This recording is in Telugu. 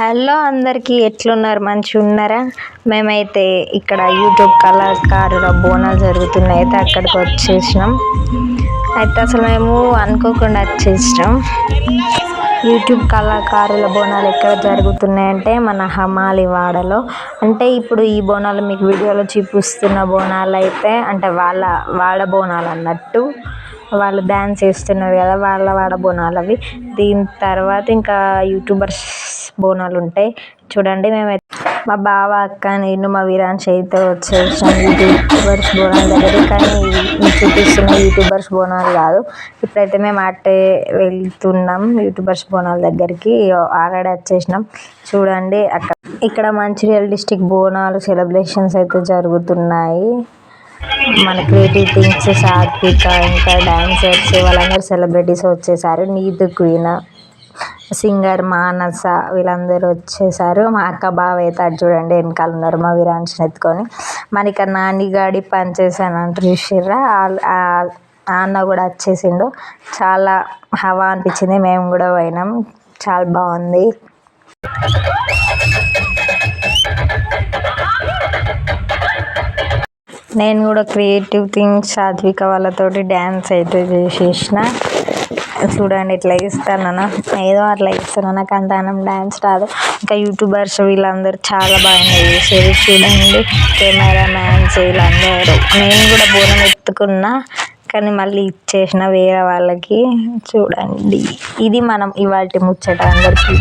హలో అందరికీ ఎట్లున్నారు? మంచిగా ఉన్నారా మేమైతే ఇక్కడ యూట్యూబ్ కళాకారుల బోనాలు జరుగుతున్నాయి. అయితే అక్కడికి వచ్చేసినాం. అయితే అసలు మేము అనుకోకుండా వచ్చేసినాం. యూట్యూబ్ కళాకారుల బోనాలు ఎక్కడ జరుగుతున్నాయంటే మన హమాలి వాడలో. అంటే ఇప్పుడు ఈ బోనాలు మీకు వీడియోలో చూపిస్తున్న బోనాలు అయితే అంటే వాళ్ళ వాడ బోనాలు అన్నట్టు. వాళ్ళు డ్యాన్స్ చేస్తున్నారు కదా వాళ్ళ వాడ బోనాలు అవి. దీని తర్వాత ఇంకా యూట్యూబర్స్ బోనాలు ఉంటాయి చూడండి మేము మా బావ అక్క నేను మా వీరాన్ చేతితో వచ్చేసాం యూట్యూబర్స్ బోనాల దగ్గరికి కానీ చూపిస్తున్న యూట్యూబర్స్ బోనాలు కాదు. ఇప్పుడైతే మేము అట్టే వెళ్తున్నాం యూట్యూబర్స్ బోనాల దగ్గరికి. ఆల్రెడీ వచ్చేసినాం. చూడండి అక్కడ ఇక్కడ మంచిర్యాల డిస్టిక్ బోనాలు సెలబ్రేషన్స్ అయితే జరుగుతున్నాయి. మన క్రియేటివ్ థింగ్స్ సాత్విక ఇంకా డాన్సర్స్ వాళ్ళందరూ సెలబ్రిటీస్ వచ్చేసారు. నీతు క్వీన్. సింగర్ మానస వీళ్ళందరూ వచ్చేసారు. మా అక్క బావ అయితే అటు చూడండి వెనకాల ఉన్నారు మా వీరాంశని ఎత్తుకొని. మరి ఇక్కడ నానిగాడి పనిచేసాను అంటారు చూసిర్రా? ఆ అన్న కూడా వచ్చేసిండు. చాలా హవా అనిపించింది. మేము కూడా పోయినాం. చాలా బాగుంది. నేను కూడా క్రియేటివ్ థింగ్స్ సాత్విక వాళ్ళతోటి డ్యాన్స్ అయితే చేసేసిన. చూడండి ఇట్లా ఇస్తానన్నా ఏదో అట్లా ఇస్తాను నాకు అంతగానం డ్యాన్స్ రాదు. ఇంకా యూట్యూబర్స్ వీళ్ళందరూ చాలా బాగా చేసేది. చూడండి కెమెరా మ్యాన్స్ వీళ్ళందరూ. నేను కూడా బోనం ఎత్తుకున్నా కానీ మళ్ళీ ఇచ్చేసిన వేరే వాళ్ళకి. చూడండి ఇది మనం ఇవాటి ముచ్చట అందరికీ.